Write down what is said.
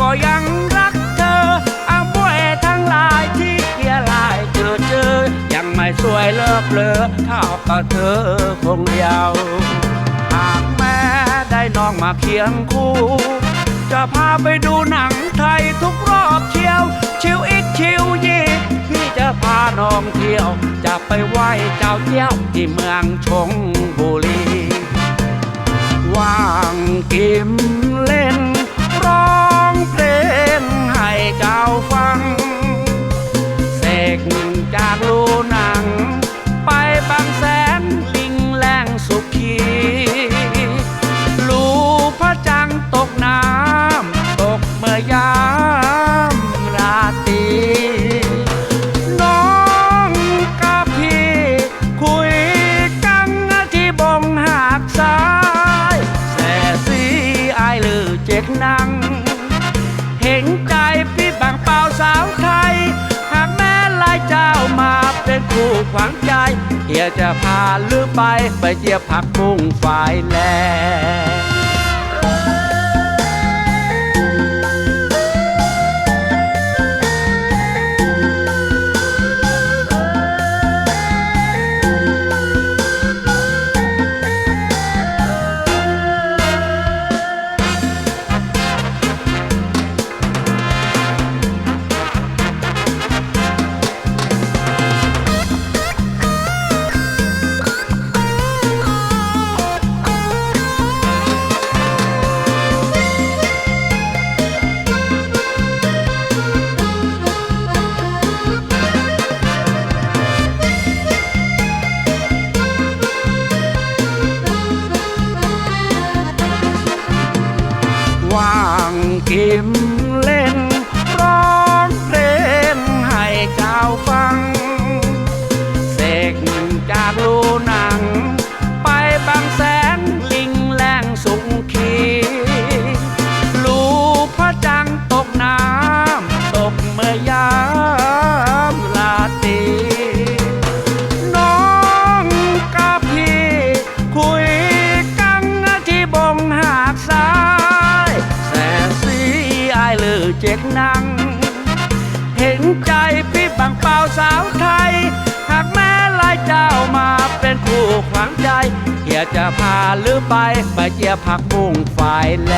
ก็ยังรักเธออาบวยทั้งหลายที่เกียลายเธอเจอ ยังไม่สวยเลิกเลอเท่ากับเธอคงเดียวหากแม่ได้น้องมาเคียงคู่ จะพาไปดูหนังไทยทุกรอบเที่ยว ชิวอีกชิวยีพี่จะพาน้องเที่ยว จะไปไหว้เจ้าเที่ยวที่เมืองชงบุรีว่างกิมเล่ เจ้าฟังเสกจากลูหนัง ไปบางแสนลิงแรงสุขีลูพระจังตกน้ำตกเมื่อยามราตรีน้องกับพี่คุยกันที่บงหากซ้ายแส่สีไอายลือเจ็กนัง เห็นใจพี่ เป่าสาวไทย หากแม่ลายเจ้ามาเป็นคู่ขวางใจเฮียจะพาลือไปไปเจียบผักบุ้งฝ่ายแล ว่างกิมเล่นร้องเพลงให้เจ้าฟัง เห็นใจพี่บางเปล่าสาวไทย หากแม่ลายเจ้ามาเป็นคู่ขวางใจเฮียจะพาหรือไปไปเจียผักบุ้งฝ่ายแล